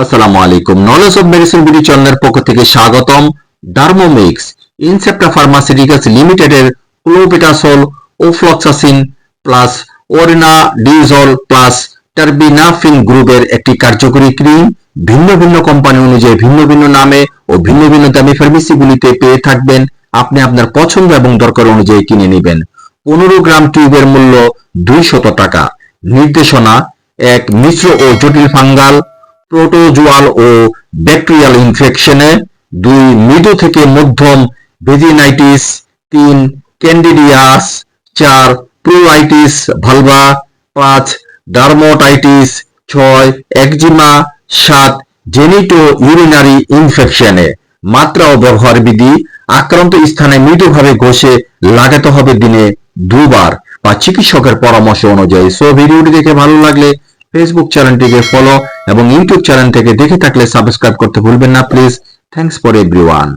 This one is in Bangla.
আসসালামু আলাইকুম। নলেজ অফ মেডিসিন বিডি চ্যানেলের পক্ষ থেকে স্বাগতম। ডার্মোমিক্স ইনসেপ্টা ফার্মাসিউটিক্যালস লিমিটেডের clobetasol ofloxacin plus ornidazole plus terbinafine গ্রুপের একটি কার্যকরী ক্রিম ভিন্ন ভিন্ন কোম্পানি অনুযায়ী ভিন্ন ভিন্ন নামে ও ভিন্ন ভিন্ন দামি ফার্মেসিগুলিতে পেয়ে থাকবেন। আপনি আপনার পছন্দ এবং দরকার অনুযায়ী কিনে নেবেন। পনেরো গ্রাম টিউবের মূল্য দুইশত টাকা। নির্দেশনা, এক মিশ্র ও জটিল ফাঙ্গাল, প্রোটোজুয়াল ও ব্যাকটেরিয়াল ইনফেকশনে, দুই মৃদু থেকে মধ্যম ভেজিনাইটিস, তিন ক্যান্ডিডিয়াস, চার প্রোলাইটিস ভালভা, পাঁচ ডার্মোটাইটিস, ছয় একজিমা, সাত জেনিটো ইউরিনারি ইনফেকশনে। মাত্রা ও ব্যবহার বিধি আক্রান্ত স্থানে মৃদুভাবে ঘষে লাগাতে হবে দিনে দুবার বা চিকিৎসকের পরামর্শ অনুযায়ী সো ভিডিওটি দেখে ভালো লাগলে ফেসবুক চ্যানেলটিকে ফলো এবং ইউটিউব চ্যানেল থেকে দেখে থাকলে সাবস্ক্রাইব করতে ভুলবেন না প্লিজ থ্যাংকস ফর এভরিওয়ান